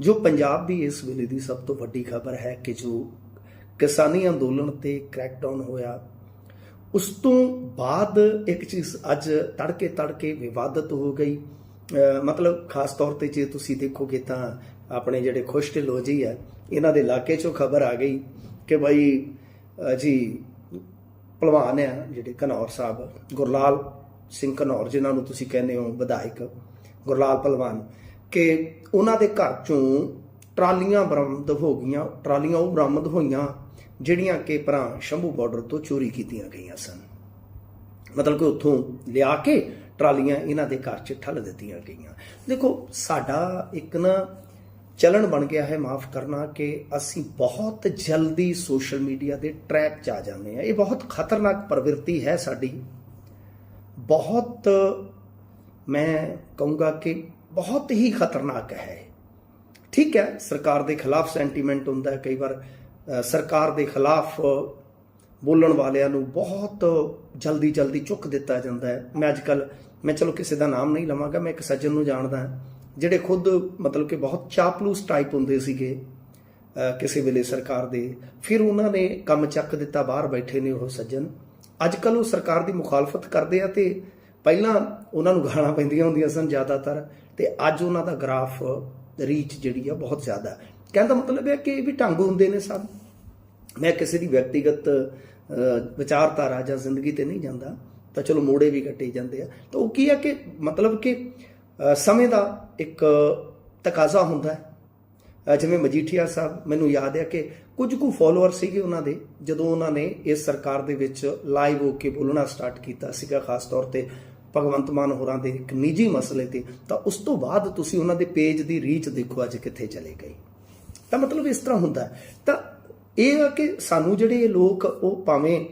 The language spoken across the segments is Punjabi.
ਜੋ ਪੰਜਾਬ ਦੀ ਇਸ ਵੇਲੇ ਦੀ ਸਭ ਤੋਂ ਵੱਡੀ ਖਬਰ ਹੈ ਕਿ ਜੋ ਕਿਸਾਨੀ ਅੰਦੋਲਨ ਤੇ ਕ੍ਰੈਕਡਾਊਨ ਹੋਇਆ, ਉਸ ਤੋਂ ਬਾਅਦ ਇੱਕ ਚੀਜ਼ ਅੱਜ ਤੜਕੇ ਤੜਕੇ ਵਿਵਾਦਤ ਹੋ ਗਈ। ਮਤਲਬ ਖਾਸ ਤੌਰ ਤੇ ਜੇ ਤੁਸੀਂ ਦੇਖੋਗੇ ਤਾਂ ਆਪਣੇ ਜਿਹੜੇ ਖੁਸ਼ ਢਿੱਲੋਂ ਹੈ ਇਹਨਾਂ ਦੇ ਇਲਾਕੇ ਚੋਂ ਖਬਰ ਆ ਗਈ ਕਿ ਭਾਈ ਜੀ ਭਲਵਾਨ ਆ ਜਿਹੜੇ ਘਨੌਰ ਸਾਹਿਬ, ਗੁਰਲਾਲ ਸਿੰਘ ਘਨੌਰ ਜਿਨ੍ਹਾਂ ਨੂੰ ਤੁਸੀਂ ਕਹਿੰਦੇ ਹੋ, ਵਿਧਾਇਕ ਗੁਰਲਾਲ ਭਲਵਾਨ ਕਿ ਉਹਨਾਂ ਦੇ ਘਰ ਚੋਂ ਟਰਾਲੀਆਂ ਬਰਾਮਦ ਹੋ ਗਈਆਂ, ਟਰਾਲੀਆਂ ਉਹ ਬਰਾਮਦ ਹੋਈਆਂ, ਜਿਹੜੀਆਂ ਕਿ ਭਰਾ ਸ਼ੰਭੂ ਬਾਰਡਰ ਤੋਂ ਚੋਰੀ ਕੀਤੀਆਂ ਗਈਆਂ ਸਨ। ਮਤਲਬ ਕਿ ਉੱਥੋਂ ਲਿਆ ਕੇ ਟਰਾਲੀਆਂ ਇਹਨਾਂ ਦੇ ਘਰ 'ਚ ਠੱਲ ਦਿੱਤੀਆਂ ਗਈਆਂ। ਦੇਖੋ, ਸਾਡਾ ਇੱਕ ਨਾ ਚਲਣ ਬਣ ਗਿਆ ਹੈ, ਮਾਫ ਕਰਨਾ ਕਿ ਅਸੀਂ ਬਹੁਤ ਜਲਦੀ ਸੋਸ਼ਲ ਮੀਡੀਆ ਦੇ ਟਰੈਪ 'ਚ ਆ ਜਾਂਦੇ ਆ ਇਹ ਬਹੁਤ ਖਤਰਨਾਕ ਪ੍ਰਵਿਰਤੀ ਹੈ ਸਾਡੀ। ਬਹੁਤ ਮੈਂ ਕਹੂੰਗਾ ਕਿ ਬਹੁਤ ਹੀ ਖਤਰਨਾਕ ਹੈ। ਠੀਕ ਹੈ, ਸਰਕਾਰ ਦੇ ਖਿਲਾਫ ਸੈਂਟੀਮੈਂਟ ਹੁੰਦਾ ਹੈ। ਕਈ ਵਾਰ ਸਰਕਾਰ ਦੇ ਖਿਲਾਫ ਬੋਲਣ ਵਾਲਿਆਂ ਨੂੰ ਬਹੁਤ ਜਲਦੀ ਜਲਦੀ ਚੁੱਕ ਦਿੱਤਾ ਜਾਂਦਾ ਹੈ। ਮੈਂ ਅੱਜ ਕੱਲ ਮੈਂ ਚਲੋ ਕਿਸੇ ਦਾ ਨਾਮ ਨਹੀਂ ਲਵਾਂਗਾ, ਮੈਂ ਇੱਕ ਸੱਜਣ ਨੂੰ ਜਾਣਦਾ ਜਿਹੜੇ ਖੁਦ ਮਤਲਬ ਕਿ ਬਹੁਤ ਚਾਪਲੂਸ ਟਾਈਪ ਹੁੰਦੇ ਸੀਗੇ ਕਿਸੇ ਵੇਲੇ ਸਰਕਾਰ ਦੇ। ਫਿਰ ਉਹਨਾਂ ਨੇ ਕੰਮ ਚੱਕ ਦਿੱਤਾ, ਬਾਹਰ ਬੈਠੇ ਨੇ ਉਹ ਸੱਜਣ। ਅੱਜ ਕੱਲ ਉਹ ਸਰਕਾਰ ਦੀ ਮੁਖਾਲਫਤ ਕਰਦੇ ਆ ਤੇ ਪਹਿਲਾਂ ਉਹਨਾਂ ਨੂੰ ਗਾਲਾਂ ਪੈਂਦੀਆਂ ਹੁੰਦੀਆਂ ਸਨ ਜ਼ਿਆਦਾਤਰ। ਤੇ ਅੱਜ ਉਹਨਾਂ ਦਾ ਗ੍ਰਾਫ ਰੀਚ ਜਿਹੜੀ ਆ ਬਹੁਤ ਜ਼ਿਆਦਾ ਹੈ। ਕਹਿਣ ਦਾ ਮਤਲਬ ਹੈ ਕਿ ਇਹ ਵੀ ਢੰਗ ਹੁੰਦੇ ਨੇ ਸਭ। ਮੈਂ ਕਿਸੇ ਦੀ ਵਿਅਕਤੀਗਤ ਵਿਚਾਰਧਾਰਾ ਜਾਂ ਜ਼ਿੰਦਗੀ ਤੇ ਨਹੀਂ ਜਾਂਦਾ, ਤਾਂ ਚਲੋ ਮੋੜੇ ਵੀ ਕੱਟੇ ਜਾਂਦੇ ਆ। ਤਾਂ ਉਹ ਕੀ ਆ ਕਿ ਮਤਲਬ ਕਿ ਸਮੇਂ ਦਾ ਇੱਕ ਤਕਾਜ਼ਾ ਹੁੰਦਾ ਹੈ। ਜਿਵੇਂ ਮਜੀਠੀਆ ਸਾਹਿਬ, ਮੈਨੂੰ ਯਾਦ ਹੈ ਕਿ ਕੁਝ ਕੁ ਫਾਲੋਅਰ ਸੀਗੇ ਉਹਨਾਂ ਦੇ, ਜਦੋਂ ਉਹਨਾਂ ਨੇ ਇਸ ਸਰਕਾਰ ਦੇ ਵਿੱਚ ਲਾਈਵ ਹੋ ਕੇ ਬੋਲਣਾ ਸਟਾਰਟ ਕੀਤਾ ਸੀਗਾ, ਖਾਸ ਤੌਰ ਤੇ ਭਗਵੰਤ ਮਾਨ ਹੋਰਾਂ ਦੇ ਇੱਕ ਨਿੱਜੀ ਮਸਲੇ ਤੇ, ਤਾਂ ਉਸ ਤੋਂ ਬਾਅਦ ਤੁਸੀਂ ਉਹਨਾਂ ਦੇ ਪੇਜ ਦੀ ਰੀਚ ਦੇਖੋ ਅੱਜ ਕਿੱਥੇ ਚਲੇ ਗਈ ਤਾਂ ਮਤਲਬ ਇਸ ਤਰ੍ਹਾਂ ਹੁੰਦਾ ਤਾਂ ਇਹ ਆ ਕਿ ਸਾਨੂੰ ਜਿਹੜੇ ਇਹ ਲੋਕ ਉਹ ਭਾਵੇਂ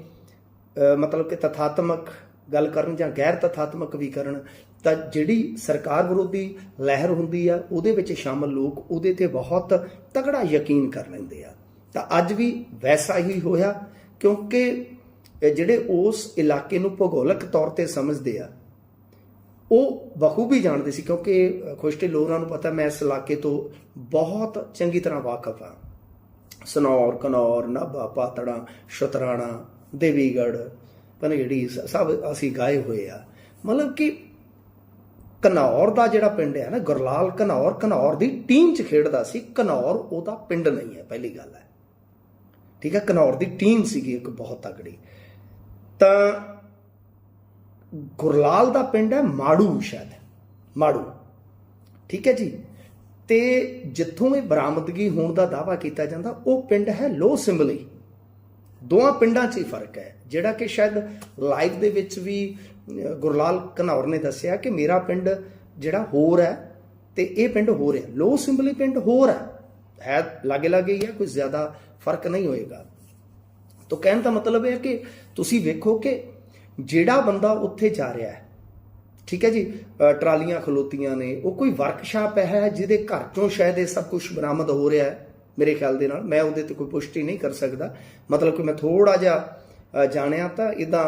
ਮਤਲਬ ਕਿ ਤਥਾਤਮਕ ਗੱਲ ਕਰਨ ਜਾਂ ਗੈਰ ਤਥਾਤਮਕ ਵੀ ਕਰਨ, ਤਾਂ ਜਿਹੜੀ ਸਰਕਾਰ ਵਿਰੋਧੀ ਲਹਿਰ ਹੁੰਦੀ ਆ, ਉਹਦੇ ਵਿੱਚ ਸ਼ਾਮਲ ਲੋਕ ਉਹਦੇ ਤੇ ਬਹੁਤ ਤਗੜਾ ਯਕੀਨ ਕਰ ਲੈਂਦੇ ਆ। ਤਾਂ ਅੱਜ ਵੀ ਵੈਸਾ ਹੀ ਹੋਇਆ, ਕਿਉਂਕਿ ਜਿਹੜੇ ਉਸ ਇਲਾਕੇ ਨੂੰ ਭੂਗੋਲਿਕ ਤੌਰ ਤੇ ਸਮਝਦੇ ਆ ਉਹ ਬਖੂਬੀ ਜਾਣਦੇ ਸੀ ਕਿਉਂਕਿ ਖੁਸ਼ਟੇ ਲੋਕਾਂ ਨੂੰ ਪਤਾ ਮੈਂ ਇਸ ਇਲਾਕੇ ਤੋਂ ਬਹੁਤ ਚੰਗੀ ਤਰ੍ਹਾਂ ਵਾਕਿਫ ਹਾਂ। ਸਨੌਰ, ਕਨੌਰ ਨਾਭਾ ਪਾਤੜਾ, ਸ਼ਤਰਾਣਾ ਦੇਵੀਗੜ ਪਨੇੜੀ ਸਭ ਅਸੀਂ ਗਾਏ ਹੋਏ ਆ। ਮਤਲਬ ਕਿ ਕਨੌਰ ਦਾ ਜਿਹੜਾ ਪਿੰਡ ਹੈ ਨਾ, ਗੁਰਲਾਲ ਕਨੌਰ ਕਨੌਰ ਦੀ ਟੀਮ 'ਚ ਖੇਡਦਾ ਸੀ। ਕਨੌਰ ਉਹਦਾ ਪਿੰਡ ਨਹੀਂ ਹੈ, ਪਹਿਲੀ ਗੱਲ ਹੈ। ਠੀਕ ਹੈ, ਕਨੌਰ ਦੀ ਟੀਮ ਸੀਗੀ ਇੱਕ ਬਹੁਤ ਤਕੜੀ। ਤਾਂ ਗੁਰਲਾਲ ਦਾ ਪਿੰਡ ਹੈ ਮਾੜੂ ਸ਼ਾਇਦ, ਮਾੜੂ। ਠੀਕ ਹੈ ਜੀ? ਤੇ ਜਿੱਥੋਂ ਇਹ ਬਰਾਮਦਗੀ ਹੋਣ ਦਾ ਦਾਵਾ ਕੀਤਾ ਜਾਂਦਾ, ਉਹ ਪਿੰਡ ਹੈ ਲੋ ਸਿੰਬਲੀ। ਦੋਹਾਂ ਪਿੰਡਾਂ 'ਚ ਹੀ ਫ਼ਰਕ ਹੈ, ਜਿਹੜਾ ਕਿ ਸ਼ਾਇਦ ਲਾਈਵ ਦੇ ਵਿੱਚ ਵੀ ਗੁਰਲਾਲ ਘਨੌਰ ਨੇ ਦੱਸਿਆ ਕਿ ਮੇਰਾ ਪਿੰਡ ਜਿਹੜਾ ਹੋਰ ਹੈ, ਤੇ ਇਹ ਪਿੰਡ ਹੋਰ ਹੈ। ਲੋ ਸਿੰਬਲੀ ਪਿੰਡ ਹੋਰ ਹੈ। ਹੈ, ਲਾਗੇ ਲਾਗੇ ਹੀ ਹੈ, ਕੋਈ ਜ਼ਿਆਦਾ ਫ਼ਰਕ ਨਹੀਂ ਹੋਏਗਾ। ਤਾਂ ਕਹਿਣ ਦਾ ਮਤਲਬ ਇਹ ਹੈ ਕਿ ਤੁਸੀਂ ਵੇਖੋ ਕਿ ਜਿਹੜਾ ਬੰਦਾ ਉੱਥੇ ਜਾ ਰਿਹਾ ਹੈ, ਠੀਕ ਹੈ ਜੀ ਟਰਾਲੀਆਂ ਖਲੋਤੀਆਂ ਨੇ, ਉਹ ਕੋਈ ਵਰਕਸ਼ਾਪ ਹੈ ਜਿਹਦੇ ਘਰ ਚੋਂ ਸ਼ਾਇਦ ਇਹ ਸਭ ਕੁਝ ਬਰਾਮਦ ਹੋ ਰਿਹਾ ਹੈ, ਮੇਰੇ ਖਿਆਲ ਦੇ ਨਾਲ, ਮੈਂ ਉਹਦੇ ਤੇ ਕੋਈ ਪੁਸ਼ਟੀ ਨਹੀਂ ਕਰ ਸਕਦਾ। ਮਤਲਬ ਕਿ ਮੈਂ ਥੋੜਾ ਜਿਹਾ ਜਾਣਿਆ ਤਾਂ ਇਦਾਂ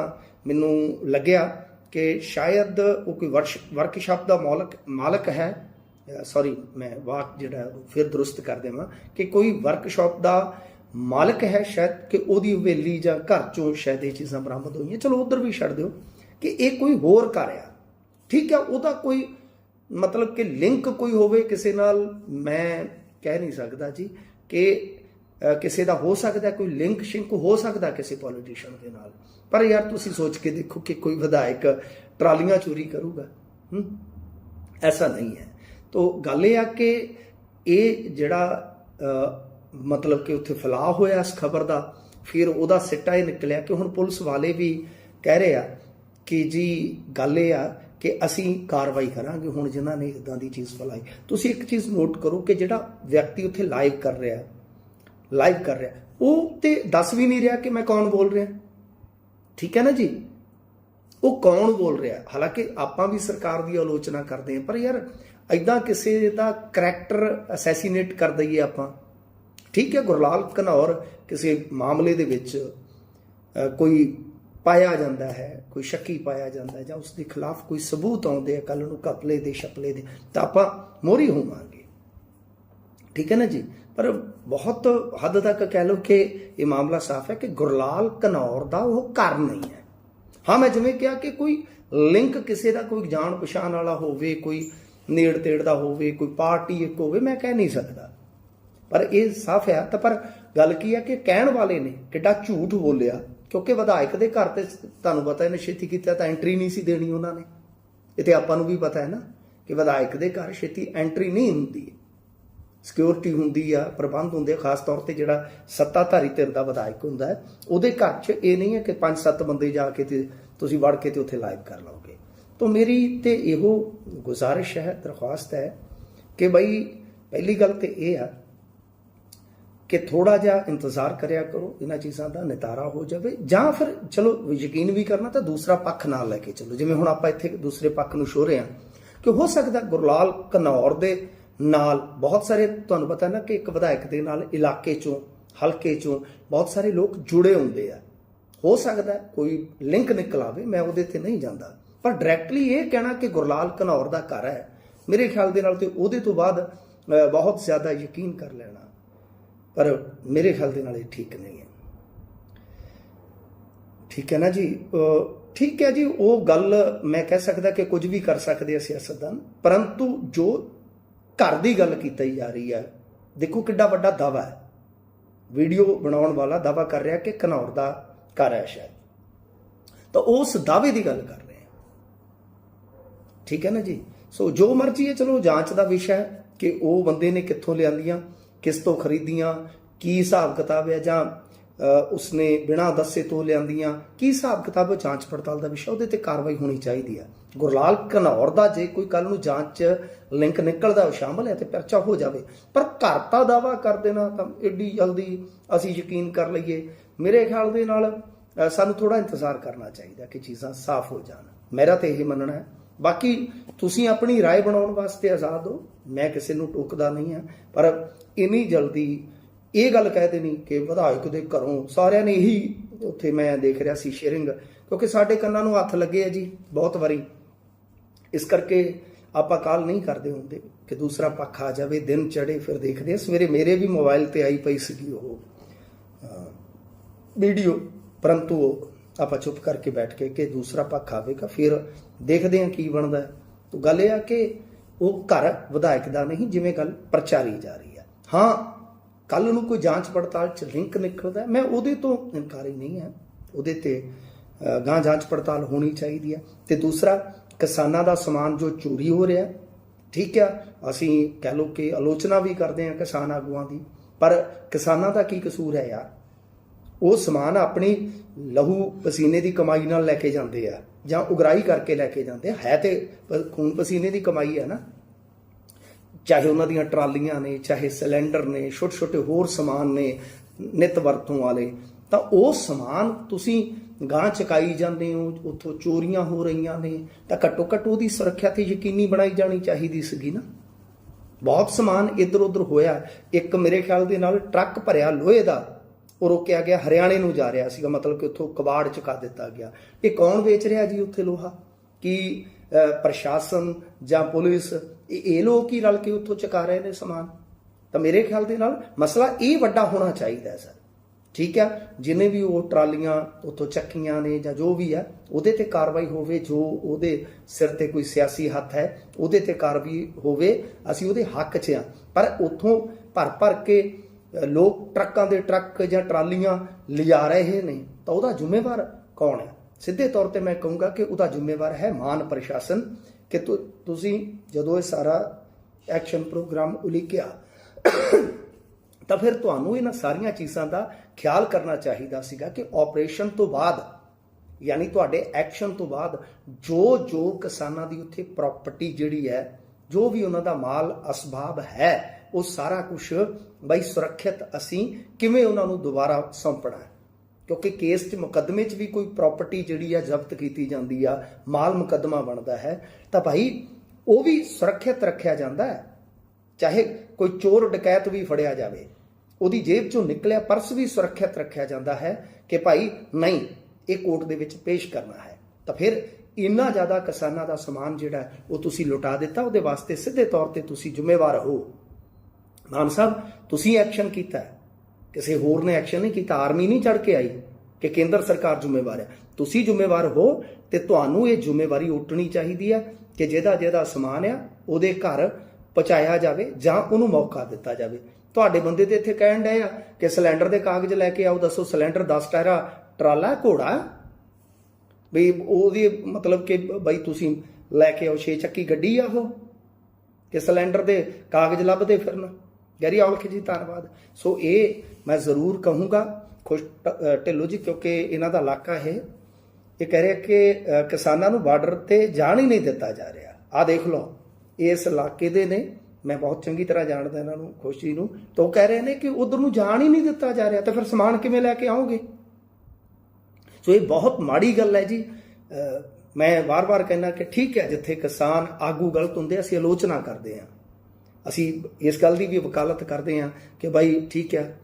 ਮੈਨੂੰ ਲੱਗਿਆ ਕਿ ਸ਼ਾਇਦ ਉਹ ਕੋਈ ਵਰਕਸ਼ਾਪ ਦਾ ਮਾਲਕ ਮਾਲਕ ਹੈ ਸੌਰੀ ਮੈਂ ਵਾਕ ਜਿਹੜਾ ਉਹ ਫਿਰ ਦਰੁਸਤ ਕਰ ਦੇਵਾਂ ਕਿ ਕੋਈ ਵਰਕਸ਼ਾਪ ਦਾ ਮਾਲਕ ਹੈ ਸ਼ਾਇਦ ਕਿ ਉਹਦੀ ਹਵੇਲੀ ਜਾਂ ਘਰ ਚੋਂ ਸ਼ਾਇਦ ਇਹ ਚੀਜ਼ਾਂ ਬਰਾਮਦ ਹੋਈਆਂ। ਚਲੋ ਉਧਰ ਵੀ ਛੱਡ ਦਿਓ ਕਿ ਇਹ ਕੋਈ ਹੋਰ ਘਰ ਆ। ਠੀਕ ਹੈ ਉਹਦਾ ਕੋਈ ਮਤਲਬ ਕਿ ਲਿੰਕ ਕੋਈ ਹੋਵੇ ਕਿਸੇ ਨਾਲ, ਮੈਂ ਕਹਿ ਨਹੀਂ ਸਕਦਾ ਜੀ ਕਿ ਕਿਸੇ ਦਾ ਹੋ ਸਕਦਾ, ਕੋਈ ਲਿੰਕ ਸ਼ਿੰਕ ਹੋ ਸਕਦਾ ਕਿਸੇ ਪੋਲੀਟੀਸ਼ੀਅਨ ਦੇ ਨਾਲ। ਪਰ ਯਾਰ ਤੁਸੀਂ ਸੋਚ ਕੇ ਦੇਖੋ ਕਿ ਕੋਈ ਵਿਧਾਇਕ ਟਰਾਲੀਆਂ ਚੋਰੀ ਕਰੂਗਾ। ਹੂੰ? ਐਸਾ ਨਹੀਂ ਹੈ। ਤੋ ਗੱਲ ਇਹ ਆ ਕਿ ਇਹ ਜਿਹੜਾ ਮਤਲਬ ਕਿ ਉੱਥੇ ਫਲਾਹ ਹੋਇਆ ਇਸ ਖਬਰ ਦਾ, ਫਿਰ ਉਹਦਾ ਸਿੱਟਾ ਇਹ ਨਿਕਲਿਆ ਕਿ ਹੁਣ ਪੁਲਿਸ ਵਾਲੇ ਵੀ ਕਹਿ ਰਹੇ ਆ ਕਿ ਜੀ ਗੱਲ ਇਹ ਆ ਕਿ ਅਸੀਂ ਕਾਰਵਾਈ ਕਰਾਂਗੇ, ਹੁਣ ਜਿਨ੍ਹਾਂ ਨੇ ਇਦਾਂ ਦੀ ਚੀਜ਼ ਫੈਲਾਈ। ਤੁਸੀਂ ਇੱਕ ਚੀਜ਼ ਨੋਟ ਕਰੋ ਕਿ ਜਿਹੜਾ ਵਿਅਕਤੀ ਉੱਥੇ ਲਾਈਵ ਕਰ ਰਿਹਾ ਲਾਈਵ ਕਰ ਰਿਹਾ, ਉਹ ਤੇ ਦੱਸ ਵੀ ਨਹੀਂ ਰਿਹਾ ਕਿ ਮੈਂ ਕੌਣ ਬੋਲ ਰਿਹਾ। ਠੀਕ ਹੈ ਨਾ ਜੀ? ਉਹ ਕੌਣ ਬੋਲ ਰਿਹਾ? ਹਾਲਾਂਕਿ ਆਪਾਂ ਵੀ ਸਰਕਾਰ ਦੀ ਆਲੋਚਨਾ ਕਰਦੇ ਹਾਂ, ਪਰ ਯਾਰ ਐਦਾਂ ਕਿਸੇ ਦਾ ਕੈਰੈਕਟਰ ਅਸੈਸੀਨੇਟ ਕਰ ਦਈਏ ਆਪਾਂ। ਠੀਕ ਹੈ, ਗੁਰਲਾਲ ਘਨੌਰ ਕਿਸੇ ਮਾਮਲੇ ਦੇ ਵਿੱਚ ਕੋਈ ਪਾਇਆ ਜਾਂਦਾ ਹੈ, ਕੋਈ ਸ਼ੱਕੀ ਪਾਇਆ ਜਾਂਦਾ ਹੈ ਜਾਂ ਉਸ ਦੇ ਖਿਲਾਫ ਕੋਈ ਸਬੂਤ ਆਉਂਦੇ ਆ ਕੱਲ ਨੂੰ ਕਪਲੇ ਦੇ, ਛਪਲੇ ਦੇ, ਤਾਂ ਆਪਾਂ ਮੋਰੀ ਹੋਵਾਂਗੇ। ਠੀਕ ਹੈ ਨਾ ਜੀ? ਪਰ ਬਹੁਤ ਹੱਦ ਤੱਕ ਕਹਿ ਲਓ ਕਿ ਇਹ ਮਾਮਲਾ ਸਾਫ਼ ਹੈ ਕਿ ਗੁਰਲਾਲ ਘਨੌਰ ਦਾ ਉਹ ਘਰ ਨਹੀਂ ਹੈ। ਹਾਂ, ਮੈਂ ਜਿਵੇਂ ਕਿਹਾ ਕਿ ਕੋਈ ਲਿੰਕ ਕਿਸੇ ਦਾ, ਕੋਈ ਜਾਣ ਪਛਾਣ ਵਾਲਾ ਹੋਵੇ, ਕੋਈ ਨੇੜ ਤੇੜ ਦਾ ਹੋਵੇ, ਕੋਈ ਪਾਰਟੀ ਇੱਕ ਹੋਵੇ, ਮੈਂ ਕਹਿ ਨਹੀਂ ਸਕਦਾ। ਪਰ ਇਹ ਸਾਫ਼ ਹੈ ਤਾਂ ਪਰ ਗੱਲ ਕੀ ਹੈ ਕਿ ਕਹਿਣ ਵਾਲੇ ਨੇ ਕਿੱਡਾ ਝੂਠ ਬੋਲਿਆ, ਕਿਉਂਕਿ ਵਿਧਾਇਕ ਦੇ ਘਰ ਤੇ ਤੁਹਾਨੂੰ ਪਤਾ ਇਹਨੇ ਛੇਤੀ ਕੀਤਾ ਤਾਂ ਐਂਟਰੀ ਨਹੀਂ ਸੀ ਦੇਣੀ ਉਹਨਾਂ ਨੇ। ਇਹ ਤੇ ਆਪਾਂ ਨੂੰ ਵੀ ਪਤਾ ਹੈ ਨਾ ਕਿ ਵਿਧਾਇਕ ਦੇ ਘਰ ਛੇਤੀ ਐਂਟਰੀ ਨਹੀਂ ਹੁੰਦੀ। ਸਿਕਿਉਰਿਟੀ ਹੁੰਦੀ ਆ, ਪ੍ਰਬੰਧ ਹੁੰਦੇ ਖਾਸ ਤੌਰ ਤੇ ਜਿਹੜਾ ਸੱਤਾਧਾਰੀ ਧਿਰ ਦਾ ਵਿਧਾਇਕ ਹੁੰਦਾ ਹੈ, ਉਹਦੇ ਘਰ 'ਚ ਇਹ ਨਹੀਂ ਹੈ ਕਿ ਪੰਜ ਸੱਤ ਬੰਦੇ ਜਾ ਕੇ ਤੇ ਤੁਸੀਂ ਵੜ ਕੇ ਤੇ ਉੱਥੇ ਲਾਈਵ ਕਰ ਲਓਗੇ। ਤਾਂ ਮੇਰੀ ਤੇ ਇਹੋ ਗੁਜ਼ਾਰਿਸ਼ ਹੈ, ਦਰਖਾਸਤ ਹੈ ਕਿ ਬਈ ਪਹਿਲੀ ਗੱਲ ਤੇ ਇਹ ਆ ਕਿ ਥੋੜਾ ਜਿਹਾ ਇੰਤਜ਼ਾਰ ਕਰਿਆ ਕਰੋ, ਇਹਨਾਂ ਚੀਜ਼ਾਂ ਦਾ ਨਿਤਾਰਾ ਹੋ ਜਾਵੇ, ਜਾਂ ਫਿਰ ਚਲੋ ਯਕੀਨ ਵੀ ਕਰਨਾ ਤਾਂ ਦੂਸਰਾ ਪੱਖ ਨਾਲ ਲੈ ਕੇ ਚੱਲੋ। ਜਿਵੇਂ ਹੁਣ ਆਪਾਂ ਇੱਥੇ ਦੂਸਰੇ ਪੱਖ ਨੂੰ ਸ਼ੋ ਰਹੇ ਹਾਂ ਕਿ ਹੋ ਸਕਦਾ ਗੁਰਲਾਲ ਘਨੌਰ ਦੇ ਨਾਲ ਬਹੁਤ ਸਾਰੇ, ਤੁਹਾਨੂੰ ਪਤਾ ਨਾ ਕਿ ਇੱਕ ਵਿਧਾਇਕ ਦੇ ਨਾਲ ਇਲਾਕੇ ਚੋਂ, ਹਲਕੇ ਚੋਂ ਬਹੁਤ ਸਾਰੇ ਲੋਕ ਜੁੜੇ ਹੁੰਦੇ ਆ। ਹੋ ਸਕਦਾ ਕੋਈ ਲਿੰਕ ਨਿਕਲ ਆਵੇ, ਮੈਂ ਉਹਦੇ ਤੇ ਨਹੀਂ ਜਾਂਦਾ। ਪਰ ਡਾਇਰੈਕਟਲੀ ਇਹ ਕਹਿਣਾ ਕਿ ਗੁਰਲਾਲ ਘਨੌਰ ਦਾ ਘਰ ਹੈ, ਮੇਰੇ ਖਿਆਲ ਦੇ ਨਾਲ ਤੇ ਉਹਦੇ ਤੋਂ ਬਾਅਦ ਬਹੁਤ ਜ਼ਿਆਦਾ ਯਕੀਨ ਕਰ ਲੈਣਾ। ਪਰ ਮੇਰੇ ਖਿਆਲ ਦੇ ਨਾਲ ਇਹ ਠੀਕ ਨਹੀਂ ਹੈ। ਠੀਕ ਹੈ ਨਾ ਜੀ? ਠੀਕ ਹੈ ਜੀ, ਉਹ ਗੱਲ ਮੈਂ ਕਹਿ ਸਕਦਾ ਕਿ ਕੁਝ ਵੀ ਕਰ ਸਕਦੇ ਆ ਸਿਆਸਤਦਾਨ, ਪਰੰਤੂ ਜੋ ਘਰ ਦੀ ਗੱਲ ਕੀਤੀ ਜਾ ਰਹੀ ਹੈ, ਦੇਖੋ ਕਿੱਡਾ ਵੱਡਾ ਦਾਵਾ ਹੈ। ਵੀਡੀਓ ਬਣਾਉਣ ਵਾਲਾ ਦਾਵਾ ਕਰ ਰਿਹਾ ਕਿ ਘਨੌਰ ਦਾ ਘਰ ਹੈ ਸ਼ਾਇਦ। ਤਾਂ ਉਸ ਦਾਅਵੇ ਦੀ ਗੱਲ ਕਰ ਰਹੇ ਹਾਂ। ਠੀਕ ਹੈ ਨਾ ਜੀ? ਸੋ ਜੋ ਮਰਜ਼ੀ ਹੈ, ਚਲੋ ਜਾਂਚ ਦਾ ਵਿਸ਼ਾ ਹੈ ਕਿ ਉਹ ਬੰਦੇ ਨੇ ਕਿੱਥੋਂ ਲਿਆਂਦੀਆਂ ਕਿਸ ਤੋਂ ਖਰੀਦੀਆਂ, ਕੀ ਹਿਸਾਬ ਕਿਤਾਬ ਹੈ ਜਾਂ ਉਸਨੇ ਬਿਨਾਂ ਦੱਸੇ ਤੋਂ ਲਿਆਂਦੀਆਂ, ਕੀ ਹਿਸਾਬ ਕਿਤਾਬ ਜਾਂਚ ਪੜਤਾਲ ਦਾ ਵਿਸ਼ਾ, ਉਹਦੇ ਤੇ ਕਾਰਵਾਈ ਹੋਣੀ ਚਾਹੀਦੀ ਹੈ। ਗੁਰਲਾਲ ਘਨੌਰ ਦਾ ਜੇ ਕੋਈ ਕੱਲ ਨੂੰ ਜਾਂਚ 'ਚ ਲਿੰਕ ਨਿਕਲਦਾ ਉਹ ਸ਼ਾਮਲ ਹੈ ਤੇ ਪਰਚਾ ਹੋ ਜਾਵੇ। ਪਰ ਘਰ ਦਾ ਦਾਵਾ ਕਰ ਦੇਣਾ ਤਾਂ ਏਡੀ ਜਲਦੀ ਅਸੀਂ ਯਕੀਨ ਕਰ ਲਈਏ। ਮੇਰੇ ਖਿਆਲ ਦੇ ਨਾਲ ਸਾਨੂੰ ਥੋੜਾ ਇੰਤਜ਼ਾਰ ਕਰਨਾ ਚਾਹੀਦਾ ਕਿ ਚੀਜ਼ਾਂ ਸਾਫ਼ ਹੋ ਜਾਣ। ਮੇਰਾ ਤੇ ਇਹ ਮੰਨਣਾ ਹੈ। ਬਾਕੀ ਤੁਸੀਂ ਆਪਣੀ رائے ਬਣਾਉਣ ਵਾਸਤੇ ਆਜ਼ਾਦ ਹੋ ਮੈਂ ਕਿਸੇ ਨੂੰ ਟੋਕਦਾ ਨਹੀਂ ਹਾਂ ਪਰ ਇੰਨੀ ਜਲਦੀ ਇਹ ਗੱਲ ਕਹਿ ਦੇਣੀ ਕਿ ਵਿਧਾਇਕ ਦੇ ਘਰੋਂ ਸਾਰਿਆਂ ਨੇ ਇਹੀ ਉੱਥੇ ਮੈਂ ਦੇਖ ਰਿਹਾ ਸੀ ਸ਼ੇਅਰਿੰਗ ਕਿਉਂਕਿ ਸਾਡੇ ਕੰਨਾਂ ਨੂੰ ਹੱਥ ਲੱਗੇ ਆ ਜੀ ਬਹੁਤ ਵਾਰੀ ਇਸ ਕਰਕੇ ਆਪਾਂ ਕਾਲ ਨਹੀਂ ਕਰਦੇ ਹੁੰਦੇ ਕਿ ਦੂਸਰਾ ਪੱਖ ਆ ਜਾਵੇ ਦਿਨ ਚੜੇ ਫਿਰ ਦੇਖਦੇ ਆ ਸਵੇਰੇ ਮੇਰੇ ਵੀ ਮੋਬਾਈਲ ਤੇ ਆਈ ਪਈ ਸੀਗੀ ਉਹ ਵੀਡੀਓ ਪਰੰਤੂ ਉਹ ਆਪਾਂ ਚੁੱਪ ਕਰਕੇ ਬੈਠ ਕੇ ਕਿ ਦੂਸਰਾ ਪੱਖ ਆਵੇਗਾ ਫਿਰ ਦੇਖਦੇ ਹਾਂ ਕੀ ਬਣਦਾ ਹੈ। ਗੱਲ ਇਹ ਆ ਕਿ ਉਹ ਘਰ ਵਿਧਾਇਕ ਦਾ ਨਹੀਂ ਜਿਵੇਂ ਗੱਲ ਪ੍ਰਚਾਰੀ ਜਾ ਰਹੀ ਹੈ। ਹਾਂ ਕੱਲ ਨੂੰ ਕੋਈ ਜਾਂਚ ਪੜਤਾਲ ਚ ਲਿੰਕ ਨਿਕਲਦਾ ਮੈਂ ਉਹਦੇ ਤੋਂ ਇਨਕਾਰੀ ਨਹੀਂ ਹੈ। ਉਹਦੇ ਤੇ ਅ, ਗਾਂ ਜਾਂਚ ਪੜਤਾਲ ਹੋਣੀ ਚਾਹੀਦੀ ਹੈ। ਤੇ ਦੂਸਰਾ ਕਿਸਾਨਾਂ ਦਾ ਸਮਾਨ ਜੋ ਚੋਰੀ ਹੋ ਰਿਹਾ ਠੀਕ ਆ ਅਸੀਂ ਕਹਿ ਲਓ ਕਿ ਆਲੋਚਨਾ ਵੀ ਕਰਦੇ ਹਾਂ ਕਿਸਾਨ ਆਗੂਆਂ ਦੀ। ਪਰ ਕਿਸਾਨਾਂ ਦਾ ਕੀ ਕਸੂਰ ਹੈ ਯਾਰ? ਉਹ ਸਮਾਨ ਆਪਣੀ ਲਹੂ ਪਸੀਨੇ ਦੀ ਕਮਾਈ ਨਾਲ ਲੈ ਕੇ ਜਾਂਦੇ ਆ, ਜਾਂ ਉਗਰਾਈ ਕਰਕੇ ਲੈ ਕੇ ਜਾਂਦੇ ਆ। ਹੈ ਤੇ ਖੂਨ ਪਸੀਨੇ ਦੀ ਕਮਾਈ ਹੈ ਨਾ। ਚਾਹੇ ਉਹਨਾਂ ਦੀਆਂ ਟਰਾਲੀਆਂ ਨੇ, ਚਾਹੇ ਸਿਲੰਡਰ ਨੇ ਛੋਟੇ ਛੋਟੇ ਹੋਰ ਸਮਾਨ ਨੇ, ਨਿਤ ਵਰਤੋਂ ਵਾਲੇ, ਤਾਂ ਉਹ ਸਮਾਨ ਤੁਸੀਂ ਗਾਂ ਚਕਾਈ ਜਾਂਦੇ ਹੋ, ਉੱਥੋਂ ਚੋਰੀਆਂ ਹੋ ਰਹੀਆਂ ਨੇ, ਤਾਂ ਘੱਟੋ ਘੱਟ ਉਹਦੀ ਸੁਰੱਖਿਆ ਤੇ ਯਕੀਨੀ ਬਣਾਈ ਜਾਣੀ ਚਾਹੀਦੀ ਸੀਗੀ ਨਾ। ਬਹੁਤ ਸਮਾਨ ਇੱਧਰ ਉੱਧਰ ਹੋਇਆ। ਇੱਕ ਮੇਰੇ ਖਿਆਲ ਦੇ ਨਾਲ ਟਰੱਕ ਭਰਿਆ ਲੋਹੇ ਦਾ। ਉਹ ਰੋਕਿਆ ਗਿਆ, ਹਰਿਆਣੇ ਨੂੰ ਜਾ ਰਿਹਾ ਸੀਗਾ, ਮਤਲਬ ਕਿ ਉੱਥੋਂ ਕਬਾੜ ਚੁਕਾ ਦਿੱਤਾ ਗਿਆ। ਇਹ ਕੌਣ ਵੇਚ ਰਿਹਾ ਜੀ ਉੱਥੇ ਲੋਹਾ? ਕੀ ਪ੍ਰਸ਼ਾਸਨ ਜਾਂ ਪੁਲਿਸ? ਇਹ ਲੋਕ ਹੀ ਰਲ ਕੇ ਉੱਥੋਂ ਚੁਕਾ ਰਹੇ ਨੇ ਸਮਾਨ। ਤਾਂ ਮੇਰੇ ਖਿਆਲ ਦੇ ਨਾਲ ਮਸਲਾ ਇਹ ਵੱਡਾ ਹੋਣਾ ਚਾਹੀਦਾ ਹੈ, ਸਰ। ਠੀਕ ਹੈ? ਜਿਨੇ ਵੀ ਉਹ ਟਰਾਲੀਆਂ ਉੱਥੋਂ ਚੱਕੀਆਂ ਨੇ ਜਾਂ ਜੋ ਵੀ ਹੈ, ਉਹਦੇ ਤੇ ਕਾਰਵਾਈ ਹੋਵੇ, ਜੋ ਉਹਦੇ ਸਿਰ ਤੇ ਕੋਈ ਸਿਆਸੀ ਹੱਥ ਹੈ, ਉਹਦੇ ਤੇ ਕਾਰਵਾਈ ਹੋਵੇ, ਅਸੀਂ ਉਹਦੇ ਹੱਕ 'ਚ ਆ ਪਰ ਉੱਥੋਂ ਭਰ ਭਰ ਕੇ ਲੋਕ ਟਰੱਕਾਂ ਦੇ ਟਰੱਕ ਜਾਂ ਟਰਾਲੀਆਂ ਲਿਜਾ ਰਹੇ ਨੇ, ਤਾਂ ਉਹਦਾ ਜ਼ਿੰਮੇਵਾਰ ਕੌਣ ਹੈ? ਸਿੱਧੇ ਤੌਰ ਤੇ ਮੈਂ ਕਹੂੰਗਾ ਕਿ ਉਹਦਾ ਜ਼ਿੰਮੇਵਾਰ ਹੈ ਮਾਨ ਪ੍ਰਸ਼ਾਸਨ ਕਿ ਤੁਸੀਂ ਜਦੋਂ ਇਹ ਸਾਰਾ ਐਕਸ਼ਨ ਪ੍ਰੋਗਰਾਮ ਉਲੀਕਿਆ, ਤਾਂ ਫਿਰ ਤੁਹਾਨੂੰ ਇਹਨਾਂ ਸਾਰੀਆਂ ਚੀਜ਼ਾਂ ਦਾ ਖਿਆਲ ਕਰਨਾ ਚਾਹੀਦਾ ਸੀਗਾ ਕਿ ਆਪਰੇਸ਼ਨ ਤੋਂ ਬਾਅਦ, ਯਾਨੀ ਤੁਹਾਡੇ ਐਕਸ਼ਨ ਤੋਂ ਬਾਅਦ ਜੋ ਜੋ ਕਿਸਾਨਾਂ ਦੀ ਉੱਥੇ ਪ੍ਰਾਪਰਟੀ ਜਿਹੜੀ ਹੈ, ਜੋ ਵੀ ਉਹਨਾਂ ਦਾ ਮਾਲ ਅਸਬਾਬ ਹੈ ਉਹ ਸਾਰਾ ਕੁਝ ਬਈ ਸੁਰੱਖਿਅਤ ਅਸੀਂ ਕਿਵੇਂ ਉਹਨਾਂ ਨੂੰ ਦੁਬਾਰਾ ਸੌਂਪਣਾ ਹੈ? ਕਿਉਂਕਿ ਕੇਸ 'ਚ ਮੁਕੱਦਮੇ 'ਚ ਵੀ ਕੋਈ ਪ੍ਰਾਪਰਟੀ ਜਿਹੜੀ ਆ ਜ਼ਬਤ ਕੀਤੀ ਜਾਂਦੀ ਆ, ਮਾਲ ਮੁਕੱਦਮਾ ਬਣਦਾ ਹੈ, ਤਾਂ ਭਾਈ ਉਹ ਵੀ ਸੁਰੱਖਿਅਤ ਰੱਖਿਆ ਜਾਂਦਾ ਹੈ। ਚਾਹੇ ਕੋਈ ਚੋਰ ਡਕੈਤ ਵੀ ਫੜਿਆ ਜਾਵੇ, ਉਹਦੀ ਜੇਬ ਚੋਂ ਨਿਕਲਿਆ ਪਰਸ ਵੀ ਸੁਰੱਖਿਅਤ ਰੱਖਿਆ ਜਾਂਦਾ ਹੈ ਕਿ ਭਾਈ ਨਹੀਂ, ਇਹ ਕੋਰਟ ਦੇ ਵਿੱਚ ਪੇਸ਼ ਕਰਨਾ ਹੈ। ਤਾਂ ਫਿਰ ਇੰਨਾ ਜ਼ਿਆਦਾ ਕਿਸਾਨਾਂ ਦਾ ਸਮਾਨ ਜਿਹੜਾ, ਉਹ ਤੁਸੀਂ ਲੁਟਾ ਦਿੱਤਾ, ਉਹਦੇ ਵਾਸਤੇ ਸਿੱਧੇ ਤੌਰ ਤੇ ਤੁਸੀਂ ਜ਼ਿੰਮੇਵਾਰ ਹੋ। ਮਾਨ ਸਾਹਿਬ, ਤੁਸੀਂ ਐਕਸ਼ਨ ਕੀਤਾ ਕਿਸੇ ਹੋਰ ਨੇ ਐਕਸ਼ਨ ਨਹੀਂ ਕੀਤਾ ਆਰਮੀ ਨਹੀਂ ਚੜ ਕੇ ਆਈ ਕਿ ਕੇਂਦਰ ਸਰਕਾਰ ਜ਼ਿੰਮੇਵਾਰ ਹੈ। ਤੁਸੀਂ ਜ਼ਿੰਮੇਵਾਰ ਹੋ ਤੇ ਤੁਹਾਨੂੰ ਇਹ ਜ਼ਿੰਮੇਵਾਰੀ ਉੱਠਣੀ ਚਾਹੀਦੀ ਹੈ ਕਿ ਜਿਹਦਾ ਜਿਹਦਾ ਸਮਾਨ ਆ, ਉਹਦੇ ਘਰ ਪਹੁੰਚਾਇਆ ਜਾਵੇ ਜਾਂ ਉਹਨੂੰ ਮੌਕਾ ਦਿੱਤਾ ਜਾਵੇ। ਤੁਹਾਡੇ ਬੰਦੇ ਤੇ ਇੱਥੇ ਕਹਿਣ ਡਏ ਆ ਕਿ ਸਿਲੰਡਰ ਦੇ ਕਾਗਜ਼ ਲੈ ਕੇ ਆਓ, ਦੱਸੋ ਸਿਲੰਡਰ 10 ਟਾਇਰਾ, ਟਰਾਲਾ, ਘੋੜਾ? ਵੀ ਉਹਦੀ ਮਤਲਬ ਕਿ ਬਈ ਤੁਸੀਂ ਲੈ ਕੇ ਆਓ, ਛੇ ਚੱਕੀ ਗੱਡੀ ਆ ਉਹ, ਕਿ ਸਿਲੰਡਰ ਦੇ ਕਾਗਜ਼ ਲੱਭਦੇ ਫਿਰਨ। ਗੈਰੀ ਔਲਖ ਜੀ ਧੰਨਵਾਦ। ਸੋ ਇਹ ਮੈਂ ਜ਼ਰੂਰ ਕਹੂੰਗਾ ਖੁਸ਼ ਅ, ਢਿੱਲੋਂ ਜੀ ਕਿਉਂਕਿ ਇਹਨਾਂ ਦਾ ਇਲਾਕਾ ਹੈ ਇਹ ਕਹਿ ਰਿਹਾ ਕਿ ਕਿਸਾਨਾਂ ਨੂੰ ਬਾਰਡਰ ਤੇ ਜਾਣ ਹੀ ਨਹੀਂ ਦਿੱਤਾ ਜਾ ਰਿਹਾ। ਆ ਦੇਖ ਲਓ ਇਸ ਇਲਾਕੇ ਦੇ ਨੇ ਮੈਂ ਬਹੁਤ ਚੰਗੀ ਤਰ੍ਹਾਂ ਜਾਣਦਾ ਇਹਨਾਂ ਨੂੰ ਖੁਸ਼ੀ ਨੂੰ ਤਾਂ ਉਹ ਕਹਿ ਰਹੇ ਨੇ ਕਿ ਉਧਰ ਨੂੰ ਜਾਣ ਹੀ ਨਹੀਂ ਦਿੱਤਾ ਜਾ ਰਿਹਾ ਤਾਂ ਫਿਰ ਸਮਾਨ ਕਿਵੇਂ ਲੈ ਕੇ ਆਓਗੇ ਸੋ ਇਹ ਬਹੁਤ ਮਾੜੀ ਗੱਲ ਹੈ ਜੀ। ਮੈਂ ਵਾਰ-ਵਾਰ ਕਹਿਣਾ ਕਿ ਠੀਕ ਹੈ ਜਿੱਥੇ ਕਿਸਾਨ ਆਗੂ ਗਲਤ ਹੁੰਦੇ ਅਸੀਂ ਆਲੋਚਨਾ ਕਰਦੇ ਹਾਂ। ਅਸੀਂ ਇਸ ਗੱਲ ਦੀ ਵੀ ਵਕਾਲਤ ਕਰਦੇ ਹਾਂ ਕਿ ਭਾਈ ਠੀਕ ਹੈ,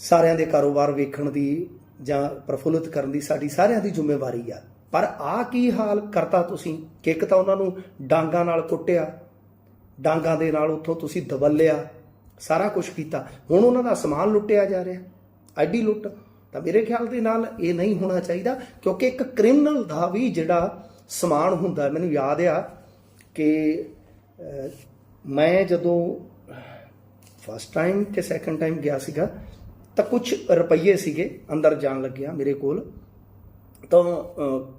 ਸਾਰਿਆਂ ਦੇ ਕਾਰੋਬਾਰ ਵੇਖਣ ਦੀ ਜਾਂ ਪ੍ਰਫੁੱਲਤ ਕਰਨ ਦੀ ਸਾਡੀ ਸਾਰਿਆਂ ਦੀ ਜ਼ਿੰਮੇਵਾਰੀ ਆ। ਪਰ ਆ ਕੀ ਹਾਲ ਕਰਤਾ ਤੁਸੀਂ? ਕਿ ਇੱਕ ਤਾਂ ਉਹਨਾਂ ਨੂੰ ਡਾਂਗਾਂ ਨਾਲ ਕੁੱਟਿਆ, ਡਾਂਗਾਂ ਦੇ ਨਾਲ ਉੱਥੋਂ ਤੁਸੀਂ ਦਬਲਿਆ, ਸਾਰਾ ਕੁਝ ਕੀਤਾ। ਹੁਣ ਉਹਨਾਂ ਦਾ ਸਮਾਨ ਲੁੱਟਿਆ ਜਾ ਰਿਹਾ ਐਡੀ ਲੁੱਟ। ਤਾਂ ਮੇਰੇ ਖਿਆਲ ਦੇ ਨਾਲ ਇਹ ਨਹੀਂ ਹੋਣਾ ਚਾਹੀਦਾ, ਕਿਉਂਕਿ ਇੱਕ ਕ੍ਰਿਮੀਨਲ ਦਾ ਵੀ ਜਿਹੜਾ ਸਮਾਨ ਹੁੰਦਾ, ਮੈਨੂੰ ਯਾਦ ਆ ਕਿ ਮੈਂ ਜਦੋਂ ਫਸਟ ਟਾਈਮ ਤੇ ਸੈਕੰਡ ਟਾਈਮ ਗਿਆ ਸੀਗਾ, ਤਾਂ ਕੁਝ ਰੁਪਈਏ ਸੀਗੇ ਅੰਦਰ ਜਾਣ ਲੱਗਿਆ ਮੇਰੇ ਕੋਲ। ਤਾਂ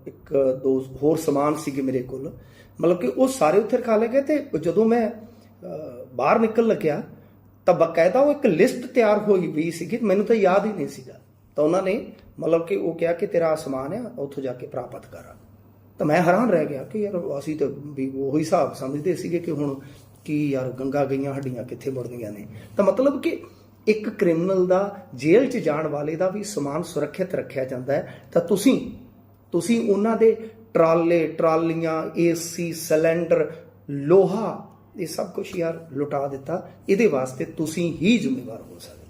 ਇੱਕ ਦੋ ਹੋਰ ਸਮਾਨ ਸੀਗੇ ਮੇਰੇ ਕੋਲ। ਮਤਲਬ ਕਿ ਉਹ ਸਾਰੇ ਉੱਥੇ ਰਖਾ ਲਏ ਗਏ ਤੇ ਜਦੋਂ ਮੈਂ ਬਾਹਰ ਨਿਕਲ ਲੱਗਿਆ, ਤਾਂ ਬਕਾਇਦਾ ਉਹ ਇੱਕ ਲਿਸਟ ਤਿਆਰ ਹੋਈ ਵੀ ਸੀਗੀ, ਮੈਨੂੰ ਤਾਂ ਯਾਦ ਹੀ ਨਹੀਂ ਸੀਗਾ। ਤਾਂ ਉਹਨਾਂ ਨੇ ਮਤਲਬ ਕਿ ਉਹ ਕਿਹਾ ਕਿ ਤੇਰਾ ਆਹ ਸਮਾਨ ਹੈ ਉੱਥੋਂ ਜਾ ਕੇ ਪ੍ਰਾਪਤ ਕਰ। ਤਾਂ ਮੈਂ ਹੈਰਾਨ ਰਹਿ ਗਿਆ ਕਿ ਯਾਰ ਅਸੀਂ ਤਾਂ ਵੀ ਉਹੀ ਹਿਸਾਬ ਸਮਝਦੇ ਸੀਗੇ ਕਿ ਹੁਣ ਕਿ ਯਾਰ ਗੰਗਾ ਗਈਆਂ ਹੱਡੀਆਂ ਕਿੱਥੇ ਮੁੜਦੀਆਂ ਨੇ? ਤਾਂ ਮਤਲਬ ਕਿ ਇੱਕ ਕ੍ਰਿਮੀਨਲ ਦਾ ਜੇਲ੍ਹ 'ਚ ਜਾਣ ਵਾਲੇ ਦਾ ਵੀ ਸਮਾਨ ਸੁਰੱਖਿਅਤ ਰੱਖਿਆ ਜਾਂਦਾ ਹੈ। ਤਾਂ ਤੁਸੀਂ ਤੁਸੀਂ ਉਹਨਾਂ ਦੇ ਟਰਾਲੇ, ਟਰਾਲੀਆਂ ਏਸੀ ਸਿਲੰਡਰ ਲੋਹਾ, ਇਹ ਸਭ ਕੁਝ ਯਾਰ ਲੁਟਾ ਦਿੱਤਾ। ਇਹਦੇ ਵਾਸਤੇ ਤੁਸੀਂ ਹੀ ਜ਼ਿੰਮੇਵਾਰ ਹੋ ਸਕਦੇ